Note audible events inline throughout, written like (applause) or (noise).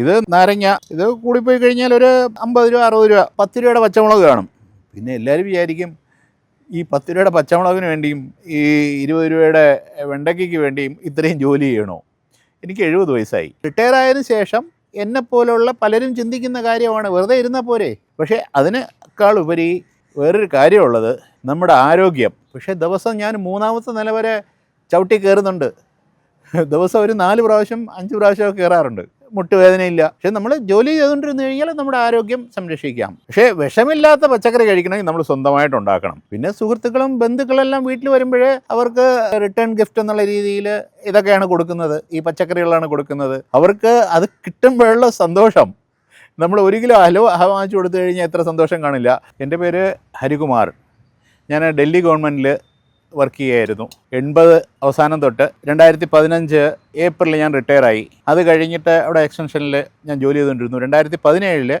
ഇത് നാരങ്ങ ഇത് കൂടിപ്പോയി കഴിഞ്ഞാൽ ഒരു അമ്പത് രൂപ അറുപത് രൂപ പത്ത് രൂപയുടെ പച്ചമുളക് കാണും. പിന്നെ എല്ലാവരും വിചാരിക്കും ഈ പത്ത് രൂപയുടെ പച്ചമുളകിന് വേണ്ടിയും ഈ ഇരുപത് രൂപയുടെ വെണ്ടയ്ക്കയ്ക്ക് വേണ്ടിയും ഇത്രയും ജോലി ചെയ്യണോ? എനിക്ക് എഴുപത് വയസ്സായി. റിട്ടയർ ആയതിനു ശേഷം എന്നെപ്പോലുള്ള പലരും ചിന്തിക്കുന്ന കാര്യമാണ് വെറുതെ ഇരുന്നാൽ പോരെ. പക്ഷേ അതിനേക്കാൾ ഉപരി വേറൊരു കാര്യമുള്ളത് നമ്മുടെ ആരോഗ്യം. പക്ഷേ ദിവസം ഞാൻ മൂന്നാമത്തെ നില വരെ ചവിട്ടി കയറുന്നുണ്ട്. ദിവസം ഒരു നാല് പ്രാവശ്യം അഞ്ച് പ്രാവശ്യമൊക്കെ കയറാറുണ്ട്. മുട്ടുവേദനയില്ല. പക്ഷെ നമ്മൾ ജോലി ചെയ്തുകൊണ്ടിരുന്നു കഴിഞ്ഞാൽ നമ്മുടെ ആരോഗ്യം സംരക്ഷിക്കാം. പക്ഷേ വിഷമില്ലാത്ത പച്ചക്കറി കഴിക്കണമെങ്കിൽ നമ്മൾ സ്വന്തമായിട്ട് ഉണ്ടാക്കണം. പിന്നെ സുഹൃത്തുക്കളും ബന്ധുക്കളെല്ലാം വീട്ടിൽ വരുമ്പോഴേ അവർക്ക് റിട്ടേൺ ഗിഫ്റ്റ് എന്നുള്ള രീതിയിൽ ഇതൊക്കെയാണ് കൊടുക്കുന്നത്. ഈ പച്ചക്കറികളാണ് കൊടുക്കുന്നത്. അവർക്ക് അത് കിട്ടുമ്പോഴുള്ള സന്തോഷം. നമ്മൾ ഒരു കിലോ ഹലോ വാങ്ങിച്ചു കൊടുത്തു കഴിഞ്ഞാൽ എത്ര സന്തോഷം കാണില്ല. എന്റെ പേര് ഹരികുമാർ. ഞാൻ ഡൽഹി ഗവൺമെന്റിൽ വർക്ക് ചെയ്യായിരുന്നു. എൺപത് അവസാനം തൊട്ട് രണ്ടായിരത്തി പതിനഞ്ച് ഏപ്രിലിൽ ഞാൻ റിട്ടയർ ആയി. അത് കഴിഞ്ഞിട്ട് അവിടെ എക്സ്റ്റൻഷനിൽ ഞാൻ ജോലി ചെയ്തുകൊണ്ടിരുന്നു. രണ്ടായിരത്തി പതിനേഴിൽ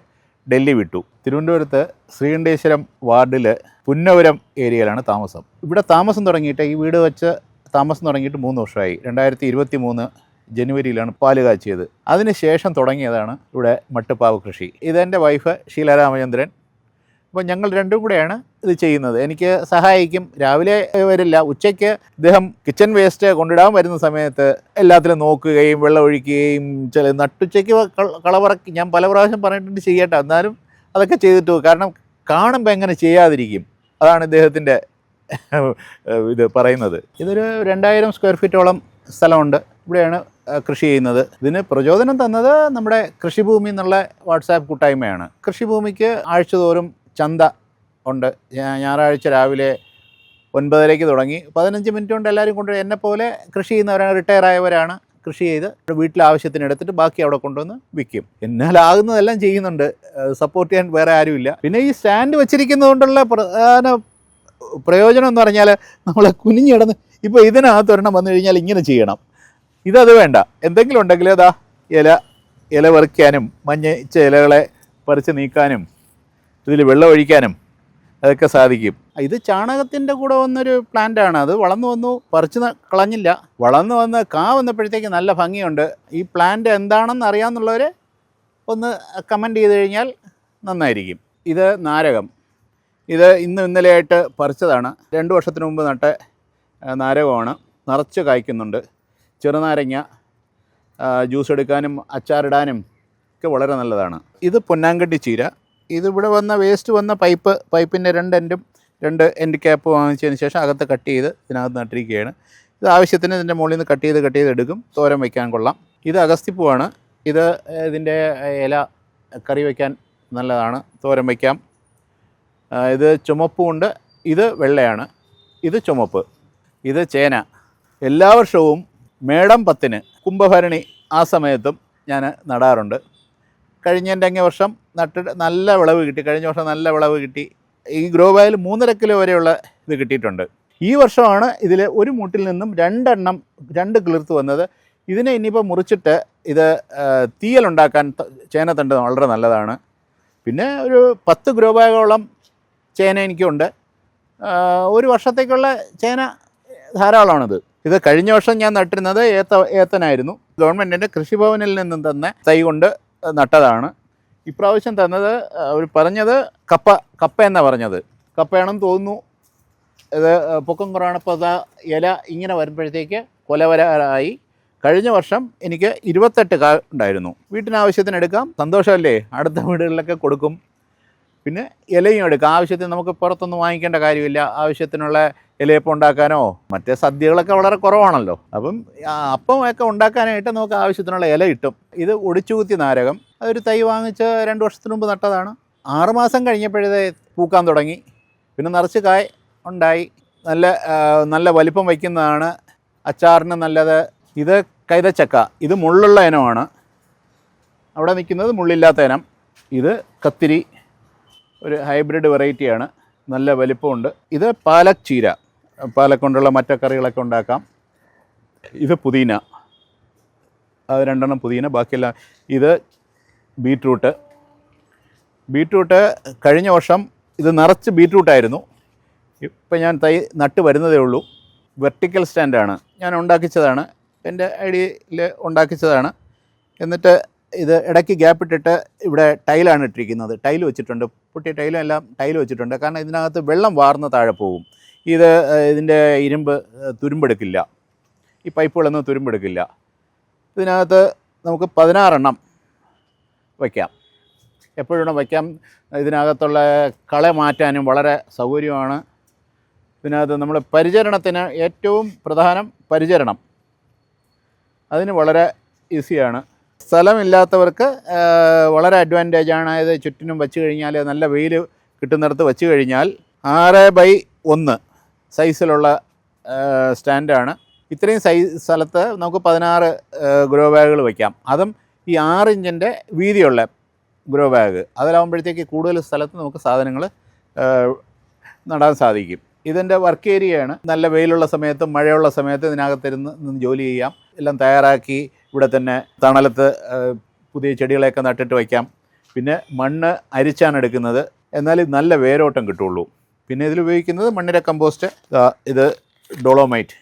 ഡൽഹി വിട്ടു. തിരുവനന്തപുരത്ത് ശ്രീകണ്ഠേശ്വരം വാർഡിൽ പുന്നപുരം ഏരിയയിലാണ് താമസം. ഇവിടെ താമസം തുടങ്ങിയിട്ട് ഈ വീട് വെച്ച് താമസം തുടങ്ങിയിട്ട് മൂന്ന് വർഷമായി. രണ്ടായിരത്തി ഇരുപത്തി മൂന്ന് ജനുവരിയിലാണ് പാൽ കാച്ചിയത്. അതിനുശേഷം തുടങ്ങിയതാണ് ഇവിടെ മട്ടുപ്പാവ് കൃഷി. ഇതെന്റെ വൈഫ് ഷീല രാമചന്ദ്രൻ അപ്പോൾ ഞങ്ങൾ രണ്ടും കൂടെയാണ് ഇത് ചെയ്യുന്നത്. എനിക്ക് സഹായിക്കും. രാവിലെ വരില്ല. ഉച്ചയ്ക്ക് ഇദ്ദേഹം കിച്ചൺ വേസ്റ്റ് കൊണ്ടിടാൻ വരുന്ന സമയത്ത് എല്ലാത്തിലും നോക്കുകയും വെള്ളം ഒഴിക്കുകയും ചില നട്ടുച്ചയ്ക്ക് കളവറക്കി ഞാൻ പല പ്രാവശ്യം പറഞ്ഞിട്ടുണ്ട് ചെയ്യട്ടെ. എന്നാലും അതൊക്കെ ചെയ്തിട്ട് കാരണം കാണുമ്പോൾ എങ്ങനെ ചെയ്യാതിരിക്കും? അതാണ് ഇദ്ദേഹത്തിന്റെ (laughs) ഇത് പറയുന്നത്. ഇതൊരു രണ്ടായിരം സ്ക്വയർ ഫീറ്റോളം സ്ഥലമുണ്ട്. ഇവിടെയാണ് കൃഷി ചെയ്യുന്നത്. ഇതിന് പ്രചോദനം തന്നത് നമ്മുടെ കൃഷിഭൂമി എന്നുള്ള വാട്സാപ്പ് കൂട്ടായ്മയാണ്. കൃഷിഭൂമിക്ക് ആഴ്ചതോറും ചന്ത ഉണ്ട്. ഞായറാഴ്ച രാവിലെ ഒൻപതരയ്ക്ക് തുടങ്ങി. പതിനഞ്ച് മിനിറ്റ് കൊണ്ട് എല്ലാവരും കൊണ്ട് എന്നെ പോലെ കൃഷി ചെയ്യുന്നവരാണ് റിട്ടയർ ആയവരാണ് കൃഷി ചെയ്ത് വീട്ടിലെ ആവശ്യത്തിന് എടുത്തിട്ട് ബാക്കി അവിടെ കൊണ്ടുവന്ന് വിൽക്കും. എന്നാലാകുന്നതെല്ലാം ചെയ്യുന്നുണ്ട്. സപ്പോർട്ട് ചെയ്യാൻ വേറെ ആരുമില്ല. പിന്നെ ഈ സ്റ്റാൻഡ് വെച്ചിരിക്കുന്നതുകൊണ്ടുള്ള പ്രധാന പ്രയോജനം എന്ന് പറഞ്ഞാൽ നമ്മൾ കുനിഞ്ഞിടന്ന് ഇപ്പോൾ ഇതിനകത്ത് ഒരെണ്ണം വന്നു കഴിഞ്ഞാൽ ഇങ്ങനെ ചെയ്യണം. ഇതത് വേണ്ട. എന്തെങ്കിലും ഉണ്ടെങ്കിൽ അതാ ഇല ഇല പറിക്കാനും മഞ്ഞച്ച ഇലകളെ പറിച്ച് നീക്കാനും ഇതിൽ വെള്ളം ഒഴിക്കാനും അതൊക്കെ സാധിക്കും. ഇത് ചാണകത്തിന്റെ കൂടെ വന്നൊരു പ്ലാന്റ് ആണ്. അത് വളർന്നു വന്നു പറിച്ച് കളഞ്ഞില്ല. വളർന്നു വന്ന് കാ വന്നപ്പോഴത്തേക്ക് നല്ല ഭംഗിയുണ്ട്. ഈ പ്ലാന്റ് എന്താണെന്ന് അറിയാമെന്നുള്ളവർ ഒന്ന് കമന്റ് ചെയ്ത് കഴിഞ്ഞാൽ നന്നായിരിക്കും. ഇത് നാരകം. ഇത് ഇന്നും ഇന്നലെയായിട്ട് പറിച്ചതാണ്. രണ്ട് വർഷത്തിന് മുമ്പ് നട്ട നാരകമാണ്. നിറച്ച് കായ്ക്കുന്നുണ്ട്. ചെറുനാരങ്ങ ജ്യൂസ് എടുക്കാനും അച്ചാറിടാനും ഒക്കെ വളരെ നല്ലതാണ്. ഇത് പൊന്നാങ്കട്ടി ചീര. ഇതിവിടെ വന്ന വേസ്റ്റ് വന്ന പൈപ്പ് പൈപ്പിന്റെ രണ്ട് എൻഡും രണ്ട് എൻഡ് ക്യാപ്പ് വാങ്ങിച്ചതിന് ശേഷം അകത്ത് കട്ട് ചെയ്ത് ഇതിനകത്ത് നട്ടിരിക്കുകയാണ്. ഇത് ആവശ്യത്തിന് ഇതിന്റെ മുകളിൽ നിന്ന് കട്ട് ചെയ്ത് കട്ട് ചെയ്ത് എടുക്കും. തോരൻ വയ്ക്കാൻ കൊള്ളാം. ഇത് അഗസ്തിപ്പൂവാണ് ഇത് ഇതിന്റെ ഇല കറി വയ്ക്കാൻ നല്ലതാണ്. തോരൻ വയ്ക്കാം ഇത് ചുമപ്പുമുണ്ട് ഇത് വെള്ളയാണ്. ഇത് ചുമപ്പ്. ഇത് ചേന. എല്ലാ വർഷവും മേടം പത്തിന് കുംഭഭരണി ആ സമയത്തും ഞാൻ നടാറുണ്ട്. കഴിഞ്ഞതിന്റെ അങ്ങേ വർഷം നട്ടിട്ട് നല്ല വിളവ് കിട്ടി. കഴിഞ്ഞ വർഷം നല്ല വിളവ് കിട്ടി. ഈ ഗ്രോ ബാഗിൽ മൂന്നര കിലോ വരെയുള്ള ഇത് കിട്ടിയിട്ടുണ്ട്. ഈ വർഷമാണ് ഇതിൽ ഒരു മൂട്ടിൽ നിന്നും രണ്ടെണ്ണം രണ്ട് കിളിർത്ത് വന്നത്. ഇതിനെ ഇനിയിപ്പോൾ മുറിച്ചിട്ട് ഇത് തീയലുണ്ടാക്കാൻ ചേന ചേനത്തണ്ട് വളരെ നല്ലതാണ്. പിന്നെ ഒരു പത്ത് ഗ്രോ ബാഗോളം ചേന എനിക്കുണ്ട്. ഒരു വർഷത്തേക്കുള്ള ചേന ധാരാളമാണിത്. ഇത് കഴിഞ്ഞ വർഷം ഞാൻ നട്ടിരുന്നത് ഏത്ത ഏത്തനായിരുന്നു. ഗവൺമെന്റിന്റെ കൃഷിഭവനിൽ നിന്നും തന്നെ തൈ കൊണ്ട് നട്ടതാണ്. ഇപ്രാവശ്യം തന്നത് അവർ പറഞ്ഞത് കപ്പ കപ്പ എന്നാണ് പറഞ്ഞത്. കപ്പയാണെന്ന് തോന്നുന്നു. ഇത് പൊക്കം കുറവാണപ്പോൾ ഇല ഇങ്ങനെ വരുമ്പോഴത്തേക്ക് കൊലവരായി കഴിഞ്ഞ വർഷം എനിക്ക് ഇരുപത്തെട്ട് കാ ഉണ്ടായിരുന്നു. വീട്ടിനാവശ്യത്തിന് എടുക്കാം. സന്തോഷമല്ലേ? അടുത്ത വീടുകളിലൊക്കെ കൊടുക്കും. പിന്നെ ഇലയും എടുക്കാം. ആവശ്യത്തിന് നമുക്ക് പുറത്തൊന്നും വാങ്ങിക്കേണ്ട കാര്യമില്ല. ആവശ്യത്തിനുള്ള ഇലയപ്പം ഉണ്ടാക്കാനോ മറ്റേ സദ്യകളൊക്കെ വളരെ കുറവാണല്ലോ. അപ്പം അപ്പം ഒക്കെ ഉണ്ടാക്കാനായിട്ട് നമുക്ക് ആവശ്യത്തിനുള്ള ഇല കിട്ടും. ഇത് ഒടിച്ചുകുത്തി നാരകം. അതൊരു തൈ വാങ്ങിച്ച് രണ്ട് വർഷത്തിന് മുമ്പ് നട്ടതാണ്. ആറുമാസം കഴിഞ്ഞപ്പോഴേ പൂക്കാൻ തുടങ്ങി. പിന്നെ നിറച്ച് കായ് ഉണ്ടായി. നല്ല നല്ല വലിപ്പം വയ്ക്കുന്നതാണ്. അച്ചാറിന് നല്ലത്. ഇത് കൈതച്ചക്ക. ഇത് മുള്ളുള്ള ഇനമാണ്. അവിടെ നിൽക്കുന്നത് മുള്ളില്ലാത്ത ഇനം. ഇത് കത്തിരി. ഒരു ഹൈബ്രിഡ് വെറൈറ്റിയാണ് നല്ല വലിപ്പമുണ്ട്. ഇത് പാലക് ചീര. പാലക് കൊണ്ടുള്ള മറ്റു കറികളൊക്കെ ഉണ്ടാക്കാം. ഇത് പുതിന. അത് രണ്ടെണ്ണം പുതിന. ബാക്കിയെല്ലാം ഇത് ബീട്രൂട്ട്. ബീട്രൂട്ട് കഴിഞ്ഞ വർഷം ഇത് നിറച്ച് ബീട്രൂട്ടായിരുന്നു ഇപ്പം ഞാൻ തൈ നട്ട് വരുന്നതേ ഉള്ളൂ. വെർട്ടിക്കൽ സ്റ്റാൻഡാണ്. ഞാൻ ഉണ്ടാക്കിച്ചതാണ്. എന്റെ ഐഡിയയിൽ ഉണ്ടാക്കിച്ചതാണ്. എന്നിട്ട് ഇത് ഇടയ്ക്ക് ഗ്യാപ്പ് ഇട്ടിട്ട് ഇവിടെ ടൈലാണ് ഇട്ടിരിക്കുന്നത്. ടൈൽ വെച്ചിട്ടുണ്ട്. പൊട്ടിയ ടൈലും എല്ലാം ടൈൽ വെച്ചിട്ടുണ്ട്. കാരണം ഇതിനകത്ത് വെള്ളം വാർന്ന് താഴെ പോകും. ഇത് ഇതിന്റെ ഇരുമ്പ് തുരുമ്പെടുക്കില്ല. ഈ പൈപ്പുകളൊന്നും തുരുമ്പെടുക്കില്ല. ഇതിനകത്ത് നമുക്ക് പതിനാറെണ്ണം വയ്ക്കാം എപ്പോഴും വയ്ക്കാം ഇതിനകത്തുള്ള കള മാറ്റാനും വളരെ സൗകര്യമാണ്. ഇതിനകത്ത് നമ്മൾ പരിചരണത്തിന് ഏറ്റവും പ്രധാനം പരിചരണം. അതിന് വളരെ ഈസിയാണ് സ്ഥലമില്ലാത്തവർക്ക് വളരെ അഡ്വാന്റേജ് ആണ്. ഇത് ചുറ്റിനും വെച്ച് കഴിഞ്ഞാൽ നല്ല വെയിൽ കിട്ടുന്നിടത്ത് വെച്ച് കഴിഞ്ഞാൽ ആറ് ബൈ ഒന്ന് സൈസിലുള്ള സ്റ്റാൻഡാണ് ഇത്രയും സൈസ് സ്ഥലത്ത് നമുക്ക് പതിനാറ് ഗ്രോ ബാഗുകൾ വയ്ക്കാം അതും ഈ ആറ് ഇഞ്ചിന്റെ വീതിയുള്ള ഗ്രോ ബാഗ് അതിലാവുമ്പോഴത്തേക്ക് കൂടുതൽ സ്ഥലത്ത് നമുക്ക് സാധനങ്ങൾ നടാൻ സാധിക്കും. ഇതിന്റെ വർക്ക് ഏരിയയാണ് നല്ല വെയിലുള്ള സമയത്തും മഴയുള്ള സമയത്തും ഇതിനകത്തിരുന്ന് ജോലി ചെയ്യാം. എല്ലാം തയ്യാറാക്കി ഇവിടെ തന്നെ തണലത്ത് പുതിയ ചെടികളെയൊക്കെ നട്ടിട്ട് വയ്ക്കാം. പിന്നെ മണ്ണ് അരിച്ചാണ് എടുക്കുന്നത്. എന്നാൽ നല്ല വേരോട്ടം കിട്ടുള്ളൂ. പിന്നെ ഇതിൽ ഉപയോഗിക്കുന്നത് മണ്ണിര കമ്പോസ്റ്റ് ഇത് ഡോളോമൈറ്റ്.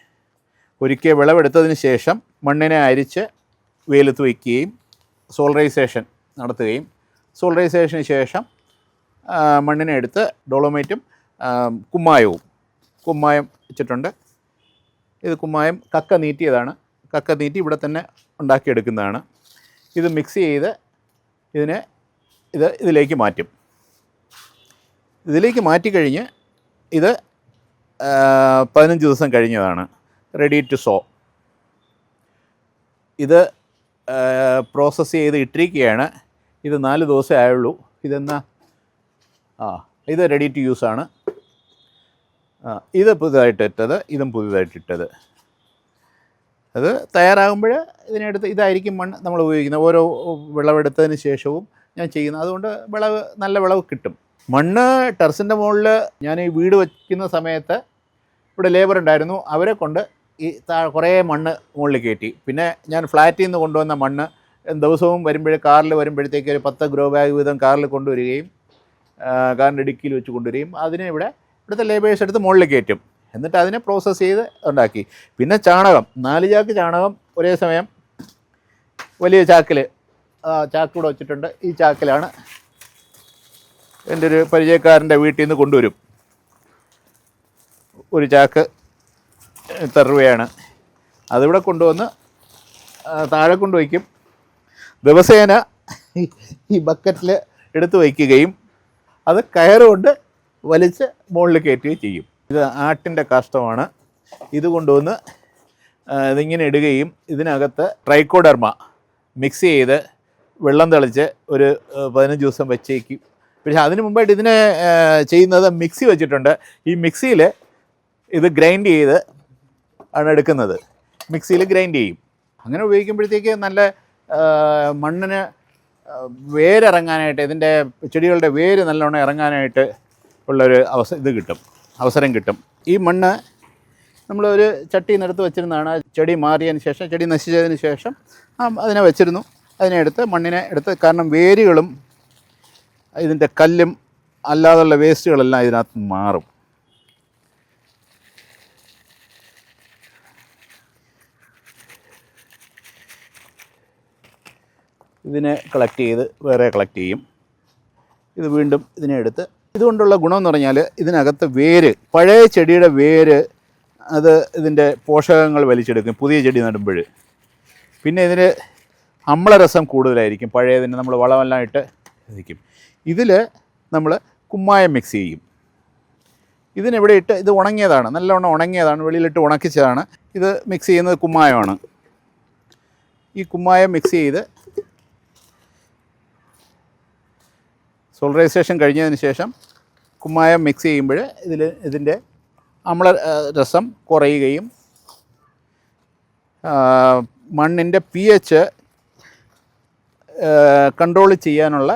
ഒരിക്കൽ വിളവെടുത്തതിന് ശേഷം മണ്ണിനെ അരിച്ച് വെയിലത്ത് വയ്ക്കുകയും സോളറൈസേഷൻ നടത്തുകയും സോളറൈസേഷന് ശേഷം മണ്ണിനെ എടുത്ത് ഡോളോമൈറ്റും കുമ്മായവും കുമ്മായം വെച്ചിട്ടുണ്ട് ഇത് കുമ്മായം കക്ക നീറ്റിയതാണ്. കക്ക നീറ്റി ഇവിടെ തന്നെ ഉണ്ടാക്കിയെടുക്കുന്നതാണ്. ഇത് മിക്സ് ചെയ്ത് ഇതിനെ ഇത് ഇതിലേക്ക് മാറ്റും. ഇതിലേക്ക് മാറ്റിക്കഴിഞ്ഞ് ഇത് പതിനഞ്ച് ദിവസം കഴിഞ്ഞതാണ്. റെഡി ടു സോ ഇത് പ്രോസസ്സ് ചെയ്ത് ഇട്ടിരിക്കുകയാണ്. ഇത് നാല് ദിവസമേ ആയുള്ളൂ. ഇതെന്നാ? ആ ഇത് റെഡി ടു യൂസാണ് ഇത് പുതുതായിട്ട് ഇട്ടത്. ഇതും പുതുതായിട്ട് ഇട്ടത്. അത് തയ്യാറാകുമ്പോൾ ഇതിനെടുത്ത് ഇതായിരിക്കും മണ്ണ് നമ്മൾ ഉപയോഗിക്കുന്നത്. ഓരോ വിളവെടുത്തതിന് ശേഷവും ഞാൻ ചെയ്യുന്നത്. അതുകൊണ്ട് വിളവ് നല്ല വിളവ് കിട്ടും. മണ്ണ് ടെറസിന്റെ മുകളിൽ ഞാൻ ഈ വീട് വയ്ക്കുന്ന സമയത്ത് ഇവിടെ ലേബർ ഉണ്ടായിരുന്നു. അവരെ കൊണ്ട് ഈ താ കുറേ മണ്ണ് മുകളിൽ കയറ്റി. പിന്നെ ഞാൻ ഫ്ലാറ്റിൽ നിന്ന് കൊണ്ടുവന്ന മണ്ണ് ദിവസവും വരുമ്പോഴേ കാറിൽ വരുമ്പോഴത്തേക്ക് ഒരു പത്ത് ഗ്രോ ബാഗ് വീതം കാറിൽ കൊണ്ടുവരികയും കാറിന്റെ ഇടുക്കിയിൽ വെച്ച് കൊണ്ടുവരികയും അതിനെ ഇവിടെ ഇവിടുത്തെ ലേബേഴ്സ് എടുത്ത് മുകളിൽ കയറ്റും. എന്നിട്ട് അതിനെ പ്രോസസ്സ് ചെയ്ത് ഉണ്ടാക്കി. പിന്നെ ചാണകം നാല് ചാക്ക് ചാണകം ഒരേ സമയം വലിയ ചാക്കിൽ ചാക്ക് കൂടെ വെച്ചിട്ടുണ്ട്. ഈ ചാക്കിലാണ് എന്റെ ഒരു പരിചയക്കാരന്റെ വീട്ടിൽ നിന്ന് കൊണ്ടുവരും. ഒരു ചാക്ക് ഇത്ര രൂപയാണ് അതിവിടെ കൊണ്ടുവന്ന് താഴെ കൊണ്ടുവയ്ക്കും ദിവസേന ഈ ബക്കറ്റിൽ എടുത്തു വയ്ക്കുകയും അത് കയറുകൊണ്ട് വലിച്ച് മുകളിൽ കയറ്റുകയും ചെയ്യും. ഇത് ആട്ടിന്റെ കാഷ്ടമാണ്. ഇത് കൊണ്ടുവന്ന് ഇതിങ്ങനെ ഇടുകയും ഇതിനകത്ത് ട്രൈക്കോഡർമ മിക്സ് ചെയ്ത് വെള്ളം തെളിച്ച് ഒരു പതിനഞ്ച് ദിവസം വെച്ചേക്കും. പക്ഷേ അതിന് മുമ്പായിട്ട് ഇതിനെ ചെയ്യുന്നത് മിക്സി വെച്ചിട്ടുണ്ട്. ഈ മിക്സിയിൽ ഇത് ഗ്രൈൻഡ് ചെയ്ത് ആണ് എടുക്കുന്നത്. മിക്സിയിൽ ഗ്രൈൻഡ് ചെയ്യും. അങ്ങനെ ഉപയോഗിക്കുമ്പോഴത്തേക്ക് നല്ല മണ്ണിന് വേരിറങ്ങാനായിട്ട് ഇതിന്റെ ചെടികളുടെ വേര് നല്ലോണം ഇറങ്ങാനായിട്ട് ഉള്ളൊരു അവസ ഇത് കിട്ടും. അവസരം കിട്ടും. ഈ മണ്ണ് നമ്മളൊരു ചട്ടി നിരത്ത് വെച്ചിരുന്നതാണ് ചെടി മാറിയതിന് ശേഷം ചെടി നശിച്ചതിന് ശേഷം അതിനെ വെച്ചിരുന്നു. അതിനെ എടുത്ത് മണ്ണിനെ എടുത്ത് കാരണം വേരുകളും ഇതിന്റെ കല്ലും അല്ലാതുള്ള വേസ്റ്റുകളെല്ലാം ഇതിനകത്ത് മാറും. ഇതിനെ കളക്ട് ചെയ്ത് വേറെ കളക്ട് ചെയ്യും. ഇത് വീണ്ടും ഇതിനെ എടുത്ത് ഇതുകൊണ്ടുള്ള ഗുണം എന്ന് പറഞ്ഞാൽ ഇതിനകത്ത് വേര് പഴയ ചെടിയുടെ വേര് അത് ഇതിന്റെ പോഷകങ്ങൾ വലിച്ചെടുക്കും പുതിയ ചെടി നടുമ്പോൾ പിന്നെ ഇതിന് അമ്ലരസം കൂടുതലായിരിക്കും പഴയതിന് നമ്മൾ വളമെല്ലാം ഇട്ട് ഇരിക്കും. ഇതിൽ നമ്മൾ കുമ്മായം മിക്സ് ചെയ്യും. ഇതിനെവിടെ ഇട്ട് ഇത് ഉണങ്ങിയതാണ് നല്ലവണ്ണം ഉണങ്ങിയതാണ് വെളിയിലിട്ട് ഉണക്കിച്ചതാണ്. ഇത് മിക്സ് ചെയ്യുന്നത് കുമ്മായമാണ്. ഈ കുമ്മായം മിക്സ് ചെയ്ത് സോളറൈസേഷൻ കഴിഞ്ഞതിന് ശേഷം കുമ്മായം മിക്സ് ചെയ്യുമ്പോൾ ഇതിൽ ഇതിന്റെ അമ്ല രസം കുറയുകയും മണ്ണിന്റെ പി എച്ച് കൺട്രോൾ ചെയ്യാനുള്ള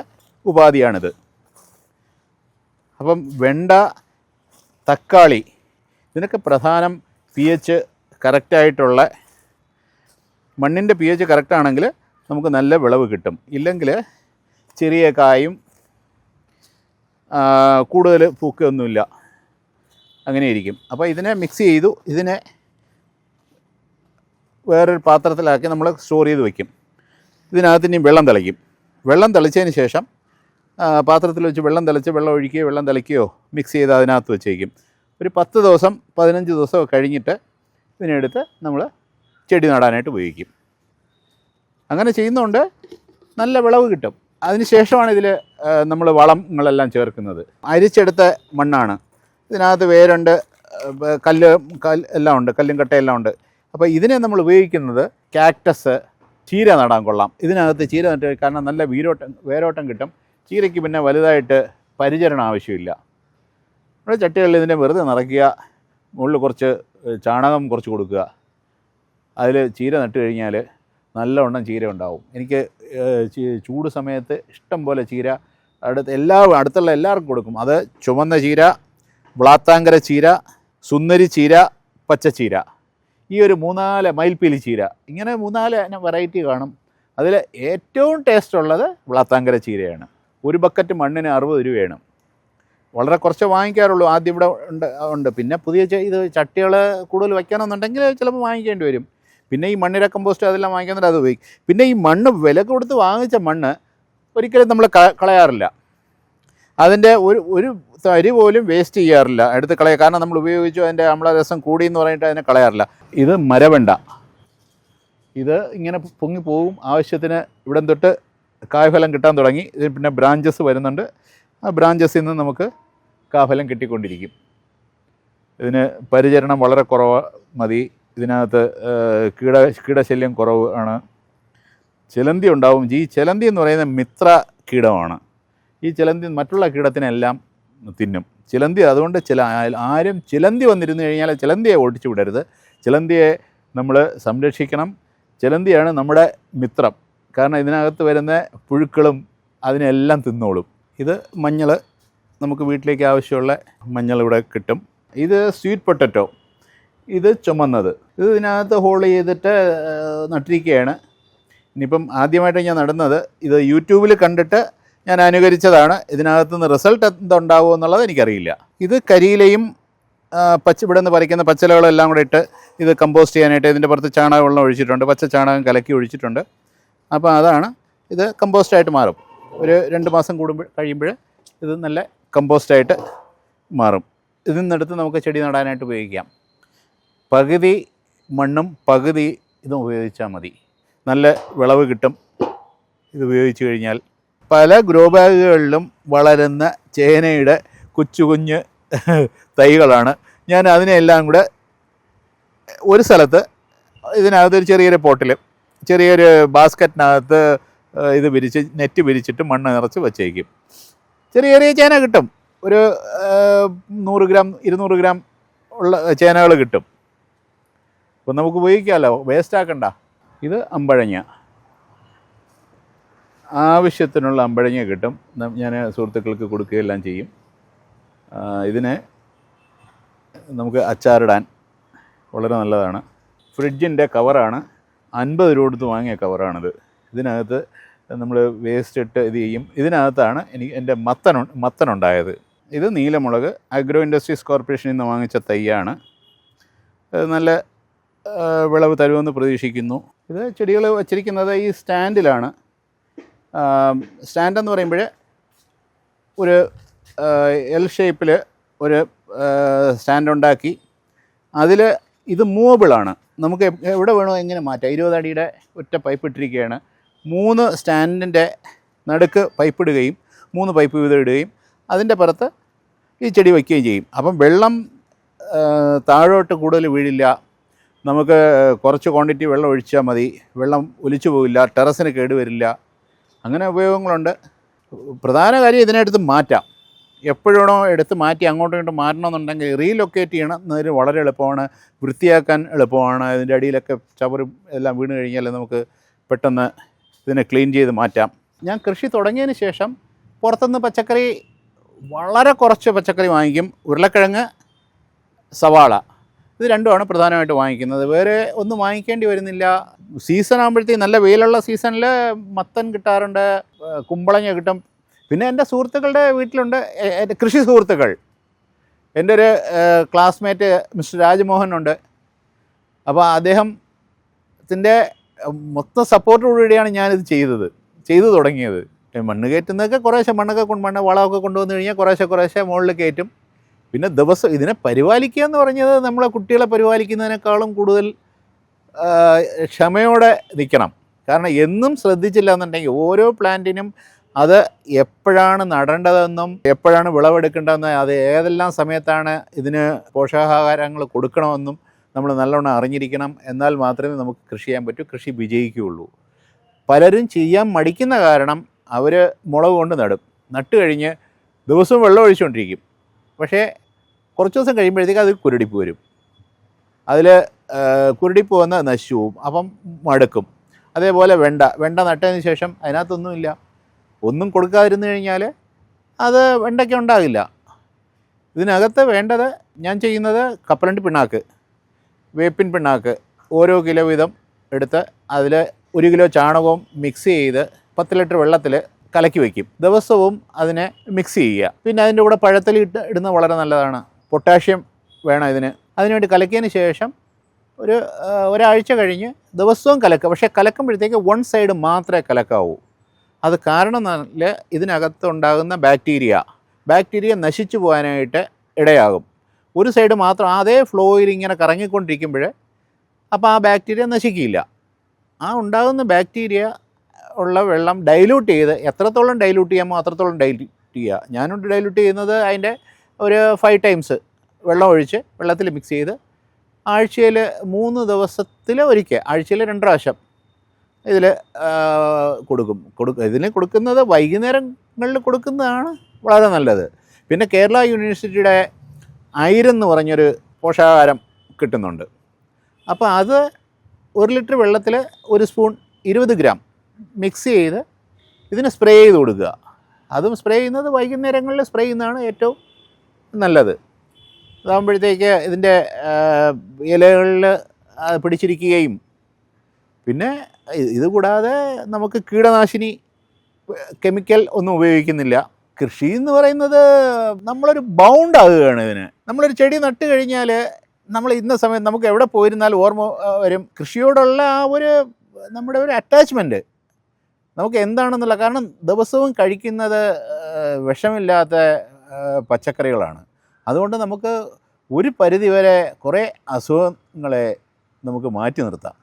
ഉപാധിയാണിത്. അപ്പം വെണ്ട തക്കാളി ഇതിനൊക്കെ പ്രധാനം പി എച്ച് കറക്റ്റായിട്ടുള്ള മണ്ണിന്റെ പി എച്ച് കറക്റ്റാണെങ്കിൽ നമുക്ക് നല്ല വിളവ് കിട്ടും. ഇല്ലെങ്കിൽ ചെറിയ കായും കൂടുതൽ പൂക്കൊന്നുമില്ല. അങ്ങനെ ഇരിക്കും അപ്പോൾ ഇതിനെ മിക്സ് ചെയ്തു ഇതിനെ വേറൊരു പാത്രത്തിലാക്കി നമ്മൾ സ്റ്റോർ ചെയ്ത് വയ്ക്കും ഇതിനകത്ത് ഇനി വെള്ളം തിളയ്ക്കും. വെള്ളം തിളച്ചതിന് ശേഷം പാത്രത്തിൽ വെച്ച് വെള്ളം തിളച്ച് വെള്ളം ഒഴിക്കുകയോ വെള്ളം തിളയ്ക്കുകയോ മിക്സ് ചെയ്ത് അതിനകത്ത് വെച്ചേക്കും. ഒരു പത്ത് ദിവസം പതിനഞ്ച് ദിവസം കഴിഞ്ഞിട്ട് ഇതിനെടുത്ത് നമ്മൾ ചെടി നടാനായിട്ട് ഉപയോഗിക്കും. അങ്ങനെ ചെയ്യുന്നതുകൊണ്ട് നല്ല വിളവ് കിട്ടും. അതിന് ശേഷമാണ് ഇതിൽ നമ്മൾ വളങ്ങളെല്ലാം ചേർക്കുന്നത്. അരിച്ചെടുത്ത മണ്ണാണ്. ഇതിനകത്ത് വേരുണ്ട് കല്ല് കല്ല് എല്ലാം ഉണ്ട് കല്ലും കട്ടയെല്ലാം ഉണ്ട്. അപ്പോൾ ഇതിനെ നമ്മൾ ഉപയോഗിക്കുന്നത് കാക്ടസ് ചീര നടാൻ കൊള്ളാം. ഇതിനകത്ത് ചീര നട്ട് കാരണം നല്ല വീരോട്ടം വേരോട്ടം കിട്ടും. ചീരയ്ക്ക് പിന്നെ വലുതായിട്ട് പരിചരണം ആവശ്യമില്ല. നമ്മുടെ ചട്ടികളിൽ ഇതിനെ വെറുതെ നിറയ്ക്കുക മുകളിൽ കുറച്ച് ചാണകം കുറച്ച് കൊടുക്കുക. അതിൽ ചീര നട്ട് കഴിഞ്ഞാൽ നല്ലവണ്ണം ചീര ഉണ്ടാവും. എനിക്ക് ചൂട് സമയത്ത് ഇഷ്ടം പോലെ ചീര അടുത്ത് എല്ലാ അടുത്തുള്ള എല്ലാവർക്കും കൊടുക്കും. അത് ചുവന്ന ചീര വ്ളാത്താങ്കര ചീര സുന്ദരി ചീര പച്ചച്ചീര ഈ ഒരു മൂന്നാൽ മയിൽപ്പീലി ചീര. ഇങ്ങനെ മൂന്നാൽ വെറൈറ്റി കാണും. അതിൽ ഏറ്റവും ടേസ്റ്റ് ഉള്ളത് വ്ളാത്താങ്കര ചീരയാണ്. ഒരു ബക്കറ്റ് മണ്ണിന് അറുപത് രൂപയാണ്. വളരെ കുറച്ച് വാങ്ങിക്കാറുള്ളൂ. ആദ്യം ഇവിടെ ഉണ്ട് ഉണ്ട്. പിന്നെ പുതിയ ഇത് ചട്ടികൾ കൂടുതൽ വയ്ക്കണമെന്നുണ്ടെങ്കിൽ ചിലപ്പോൾ വാങ്ങിക്കേണ്ടി വരും. പിന്നെ ഈ മണ്ണിര കമ്പോസ്റ്റ് അതെല്ലാം വാങ്ങിക്കുന്നുണ്ട് അത് ഉപയോഗിക്കും. പിന്നെ ഈ മണ്ണ് വില കൊടുത്ത് വാങ്ങിച്ച മണ്ണ് ഒരിക്കലും നമ്മൾ കളയാറില്ല. അതിന്റെ ഒരു ഒരു തരി പോലും വേസ്റ്റ് ചെയ്യാറില്ല എടുത്ത് കളയുക കാരണം നമ്മൾ ഉപയോഗിച്ചു അതിന്റെ അമ്ലരസം കൂടി എന്ന് പറഞ്ഞിട്ട് അതിനെ കളയാറില്ല. ഇത് മരവെണ്ട. ഇത് ഇങ്ങനെ പൊങ്ങി പോകും ആവശ്യത്തിന് ഇവിടം തൊട്ട് കായ്ഫലം കിട്ടാൻ തുടങ്ങി. ഇതിന് പിന്നെ ബ്രാഞ്ചസ് വരുന്നുണ്ട്. ആ ബ്രാഞ്ചസിൽ നിന്ന് നമുക്ക് കാഫലം കിട്ടിക്കൊണ്ടിരിക്കും. ഇതിന് പരിചരണം വളരെ കുറവ് മതി. ഇതിനകത്ത് കീട കീടശല്യം കുറവ് ആണ്. ചിലന്തി ഉണ്ടാവും. ഈ ചിലന്തി എന്ന് പറയുന്നത് മിത്ര കീടമാണ്. ഈ ചിലന്തി മറ്റുള്ള കീടത്തിനെല്ലാം തിന്നും. ചിലന്തി അതുകൊണ്ട് ചില ആരും ചിലന്തി വന്നിരുന്നു കഴിഞ്ഞാൽ ചിലന്തിയെ ഓടിച്ചു വിടരുത്. ചിലന്തിയെ നമ്മൾ സംരക്ഷിക്കണം. ചിലന്തിയാണ് നമ്മുടെ മിത്രം. കാരണം ഇതിനകത്ത് വരുന്ന പുഴുക്കളും അതിനെല്ലാം തിന്നോളും. ഇത് മഞ്ഞൾ നമുക്ക് വീട്ടിലേക്ക് ആവശ്യമുള്ള മഞ്ഞൾ ഇവിടെ കിട്ടും. ഇത് സ്വീറ്റ് പൊട്ടറ്റോ. ഇത് ചുമന്നത്. ഇത് ഇതിനകത്ത് ഹോൾഡ് ചെയ്തിട്ട് നട്ടിരിക്കുകയാണ്. ഇനിയിപ്പം ആദ്യമായിട്ട് ഞാൻ നടുന്നത്. ഇത് യൂട്യൂബിൽ കണ്ടിട്ട് ഞാൻ അനുകരിച്ചതാണ്. ഇതിനകത്ത് നിന്ന് റിസൾട്ട് എന്തുണ്ടാവുമോ എന്നുള്ളത് എനിക്കറിയില്ല. ഇത് കരിയിലയും പച്ച ഇവിടെ നിന്ന് പറിക്കുന്ന പച്ചിലകളെല്ലാം കൂടെ ഇട്ട് ഇത് കമ്പോസ്റ്റ് ചെയ്യാനായിട്ട് ഇതിന്റെ പുറത്ത് ചാണകം വെള്ളം ഒഴിച്ചിട്ടുണ്ട്. പച്ച ചാണകം കലക്കി ഒഴിച്ചിട്ടുണ്ട്. അപ്പോൾ അതാണ് ഇത് കമ്പോസ്റ്റായിട്ട് മാറും. ഒരു രണ്ട് മാസം കൂടുമ്പോൾ കഴിയുമ്പോൾ ഇത് നല്ല കമ്പോസ്റ്റായിട്ട് മാറും. ഇതിൽ നിന്നെടുത്ത് നമുക്ക് ചെടി നടാനായിട്ട് ഉപയോഗിക്കാം. പകുതി മണ്ണും പകുതി ഇതും ഉപയോഗിച്ചാൽ മതി. നല്ല വിളവ് കിട്ടും. ഇത് ഉപയോഗിച്ച് കഴിഞ്ഞാൽ പല ഗ്രോ ബാഗുകളിലും വളരുന്ന ചേനയുടെ കൊച്ചു കുഞ്ഞ് (laughs) തൈകളാണ്. ഞാൻ അതിനെല്ലാം കൂടെ ഒരു സ്ഥലത്ത് ഇതിനകത്തൊരു ചെറിയൊരു പോട്ടിൽ ചെറിയൊരു ബാസ്ക്കറ്റിനകത്ത് ഇത് വിരിച്ച് നെറ്റ് വിരിച്ചിട്ട് മണ്ണ് നിറച്ച് വച്ചേക്കും. ചെറിയ ചെറിയ ചേന കിട്ടും. ഒരു നൂറ് ഗ്രാം ഇരുന്നൂറ് ഗ്രാം ഉള്ള ചേനകൾ കിട്ടും. അപ്പം നമുക്ക് ഉപയോഗിക്കാമല്ലോ വേസ്റ്റ് ആക്കണ്ട. ഇത് അമ്പഴങ്ങ. ആവശ്യത്തിനുള്ള അമ്പഴങ്ങ കിട്ടും. ഞാൻ സുഹൃത്തുക്കൾക്ക് കൊടുക്കുകയെല്ലാം ചെയ്യും. ഇതിനെ നമുക്ക് അച്ചാറിടാൻ വളരെ നല്ലതാണ്. ഫ്രിഡ്ജിന്റെ കവറാണ്. അൻപത് രൂപ കൊടുത്ത് വാങ്ങിയ കവറാണിത്. ഇതിനകത്ത് നമ്മൾ വേസ്റ്റ് ഇട്ട് ഇത് ചെയ്യും. ഇതിനകത്താണ് എനിക്ക് എന്റെ മത്തൻ മത്തനുണ്ടായത് ഇത് നീലമുളക്. അഗ്രോ ഇൻഡസ്ട്രീസ് കോർപ്പറേഷനിൽ നിന്ന് വാങ്ങിച്ച തൈയാണ്. നല്ല വിളവ് തരുമെന്ന് പ്രതീക്ഷിക്കുന്നു. ഇത് ചെടികൾ വച്ചിരിക്കുന്നത് ഈ സ്റ്റാൻഡിലാണ്. സ്റ്റാൻഡ് എന്ന് പറയുമ്പോൾ ഒരു എൽ ഷേപ്പിൽ ഒരു സ്റ്റാൻഡ് ഉണ്ടാക്കി. അതിൽ ഇത് മൂവബിളാണ്. നമുക്ക് എവിടെ വേണോ എങ്ങനെ മാറ്റാം. ഇരുപത് അടിയുടെ ഒറ്റ പൈപ്പ് ഇട്ടിരിക്കുകയാണ്. മൂന്ന് സ്റ്റാൻഡിന്റെ നടുക്ക് പൈപ്പ് ഇടുകയും മൂന്ന് പൈപ്പ് വീതം ഇടുകയും അതിന്റെ പുറത്ത് ഈ ചെടി വയ്ക്കുകയും ചെയ്യും. അപ്പം വെള്ളം താഴോട്ട് കൂടുതൽ വീഴില്ല. നമുക്ക് കുറച്ച് ക്വാണ്ടിറ്റി വെള്ളം ഒഴിച്ചാൽ മതി. വെള്ളം ഒലിച്ചു പോവില്ല ടെറസിന് കേടുവരില്ല അങ്ങനെ ഉപയോഗങ്ങളുണ്ട്. പ്രധാന കാര്യം ഇതിനെടുത്ത് മാറ്റാം. എപ്പോഴാണോ എടുത്ത് മാറ്റി അങ്ങോട്ടും ഇങ്ങോട്ടും മാറ്റണമെന്നുണ്ടെങ്കിൽ റീലൊക്കേറ്റ് ചെയ്യണമെന്നതിന് വളരെ എളുപ്പമാണ്. വൃത്തിയാക്കാൻ എളുപ്പമാണ്. അതിന്റെ അടിയിലൊക്കെ ചവറും എല്ലാം വീണ് കഴിഞ്ഞാൽ നമുക്ക് പെട്ടെന്ന് ഇതിനെ ക്ലീൻ ചെയ്ത് മാറ്റാം. ഞാൻ കൃഷി തുടങ്ങിയതിന് ശേഷം പുറത്തുനിന്ന് പച്ചക്കറി വളരെ കുറച്ച് പച്ചക്കറി വാങ്ങിക്കും. ഉരുളക്കിഴങ്ങ് സവാള. ഇത് രണ്ടുമാണ് പ്രധാനമായിട്ട് വാങ്ങിക്കുന്നത്. വേറെ ഒന്നും വാങ്ങിക്കേണ്ടി വരുന്നില്ല. സീസൺ ആകുമ്പോഴത്തേക്കും നല്ല വെയിലുള്ള സീസണിൽ മത്തൻ കിട്ടാറുണ്ട് കുമ്പളങ്ങ കിട്ടും. പിന്നെ എന്റെ സുഹൃത്തുക്കളുടെ വീട്ടിലുണ്ട് എന്റെ കൃഷി സുഹൃത്തുക്കൾ. എന്റെ ഒരു ക്ലാസ്മേറ്റ് മിസ്റ്റർ രാജ്മോഹൻ ഉണ്ട്. അപ്പോൾ അദ്ദേഹത്തിന്റെ മൊത്തം സപ്പോർട്ടോടുകൂടിയാണ് ഞാനിത് ചെയ്തത് ചെയ്തു തുടങ്ങിയത്. മണ്ണ് കയറ്റുന്നതൊക്കെ കുറേശ്ശെ മണ്ണൊക്കെ കൊണ്ട് മണ്ണ് വളമൊക്കെ കൊണ്ടുവന്ന് കഴിഞ്ഞാൽ കുറേശ്ശെ കുറേശ്ശെ മുകളിൽ കയറ്റും. പിന്നെ ദിവസം ഇതിനെ പരിപാലിക്കുക എന്ന് പറഞ്ഞത് നമ്മളെ കുട്ടികളെ പരിപാലിക്കുന്നതിനേക്കാളും കൂടുതൽ ക്ഷമയോടെ നിൽക്കണം. കാരണം എന്നും ശ്രദ്ധിച്ചില്ല എന്നുണ്ടെങ്കിൽ ഓരോ പ്ലാന്റിനും അത് എപ്പോഴാണ് നടേണ്ടതെന്നും എപ്പോഴാണ് വിളവെടുക്കേണ്ടതെന്നും അത് ഏതെല്ലാം സമയത്താണ് ഇതിന് പോഷകാഹാരങ്ങൾ കൊടുക്കണമെന്നും നമ്മൾ നല്ലവണ്ണം അറിഞ്ഞിരിക്കണം. എന്നാൽ മാത്രമേ നമുക്ക് കൃഷി ചെയ്യാൻ പറ്റൂ കൃഷി വിജയിക്കുകയുള്ളൂ. പലരും ചെയ്യാൻ മടിക്കുന്ന കാരണം അവർ മുളക് കൊണ്ട് നടും. നട്ട് കഴിഞ്ഞ് ദിവസവും വെള്ളം ഒഴിച്ചുകൊണ്ടിരിക്കും. പക്ഷേ കുറച്ച് ദിവസം കഴിയുമ്പോഴത്തേക്ക് അത് കുരുടിപ്പ് വരും. അതിൽ കുരുടിപ്പ് വന്ന് നശിച്ചു പോവും അപ്പം മടുക്കും. അതേപോലെ വെണ്ട. വെണ്ട നട്ടതിന് ശേഷം അതിനകത്തൊന്നുമില്ല ഒന്നും കൊടുക്കാതിരുന്നു കഴിഞ്ഞാൽ അത് വെണ്ടയ്ക്ക് ഉണ്ടാകില്ല. ഇതിനകത്ത് വേണ്ടത് ഞാൻ ചെയ്യുന്നത് കപ്പലണ്ടി പിണ്ണാക്ക് വേപ്പിൻ പിണ്ണാക്ക് ഓരോ കിലോ വീതം എടുത്ത് അതിൽ ഒരു കിലോ ചാണകവും മിക്സ് ചെയ്ത് പത്ത് ലിറ്റർ വെള്ളത്തിൽ കലക്കി വയ്ക്കും. ദിവസവും അതിനെ മിക്സ് ചെയ്യുക. പിന്നെ അതിന്റെ കൂടെ പഴത്തിൽ ഇട്ട് ഇടുന്നത് വളരെ നല്ലതാണ്. പൊട്ടാഷ്യം വേണം ഇതിന്. അതിനുവേണ്ടി കലക്കിയതിന് ശേഷം ഒരു ഒരാഴ്ച കഴിഞ്ഞ് ദിവസവും കലക്കുക. പക്ഷേ കലക്കുമ്പോഴത്തേക്ക് വൺ സൈഡ് മാത്രമേ കലക്കാവൂ. അത് കാരണം നല്ല ഇതിനകത്തുണ്ടാകുന്ന ബാക്ടീരിയ ബാക്ടീരിയ നശിച്ചു പോകാനായിട്ട് ഇടയാകും. ഒരു സൈഡ് മാത്രം അതേ ഫ്ലോയിൽ ഇങ്ങനെ കറങ്ങിക്കൊണ്ടിരിക്കുമ്പോൾ അപ്പോൾ ആ ബാക്ടീരിയ നശിക്കില്ല. ആ ഉണ്ടാകുന്ന ബാക്ടീരിയ ഉള്ള വെള്ളം ഡൈല്യൂട്ട് ചെയ്ത് എത്രത്തോളം ഡൈല്യൂട്ട് ചെയ്യാമോ അത്രത്തോളം ഡൈല്യൂട്ട് ചെയ്യുക ഞാനുണ്ട് ഡൈല്യൂട്ട് ചെയ്യുന്നത് അതിന്റെ ഒരു ഫൈവ് ടൈംസ് വെള്ളം ഒഴിച്ച് വെള്ളത്തിൽ മിക്സ് ചെയ്ത് ആഴ്ചയിൽ മൂന്ന് ദിവസത്തിൽ ഒരിക്കൽ ആഴ്ചയിൽ രണ്ട് പ്രാവശ്യം ഇതിൽ കൊടുക്കും. കൊടുക്കും ഇതിന് കൊടുക്കുന്നത് വൈകുന്നേരങ്ങളിൽ കൊടുക്കുന്നതാണ് വളരെ നല്ലത്. പിന്നെ കേരള യൂണിവേഴ്സിറ്റിയുടെ ഐരൻ എന്ന് പറഞ്ഞൊരു പോഷകാഹാരം കിട്ടുന്നുണ്ട്. അപ്പോൾ അത് ഒരു ലിറ്റർ വെള്ളത്തിൽ ഒരു സ്പൂൺ ഇരുപത് ഗ്രാം മിക്സ് ചെയ്ത് ഇതിന് സ്പ്രേ ചെയ്ത് കൊടുക്കുക. അതും സ്പ്രേ ചെയ്യുന്നത് വൈകുന്നേരങ്ങളിൽ സ്പ്രേ ചെയ്യുന്നതാണ് ഏറ്റവും നല്ലത്. അതാകുമ്പോഴത്തേക്ക് ഇതിന്റെ ഇലകളിൽ പിടിച്ചിരിക്കുകയും. പിന്നെ ഇത് കൂടാതെ നമുക്ക് കീടനാശിനി കെമിക്കൽ ഒന്നും ഉപയോഗിക്കുന്നില്ല. കൃഷി എന്ന് പറയുന്നത് നമ്മളൊരു ബൗണ്ട് ആകുകയാണ് ഇതിന്. നമ്മളൊരു ചെടി നട്ട് കഴിഞ്ഞാൽ നമ്മൾ ഇന്ന സമയം നമുക്ക് എവിടെ പോയിരുന്നാൽ ഓർമ്മ വരും. കൃഷിയോടുള്ള ആ ഒരു നമ്മുടെ ഒരു അറ്റാച്ച്മെന്റ് നമുക്ക് എന്താണെന്നുള്ള കാരണം ദിവസവും കഴിക്കുന്നത് വിഷമില്ലാത്ത പച്ചക്കറികളാണ്. അതുകൊണ്ട് നമുക്ക് ഒരു പരിധിവരെ കുറേ അസുഖങ്ങളെ നമുക്ക് മാറ്റി നിർത്താം.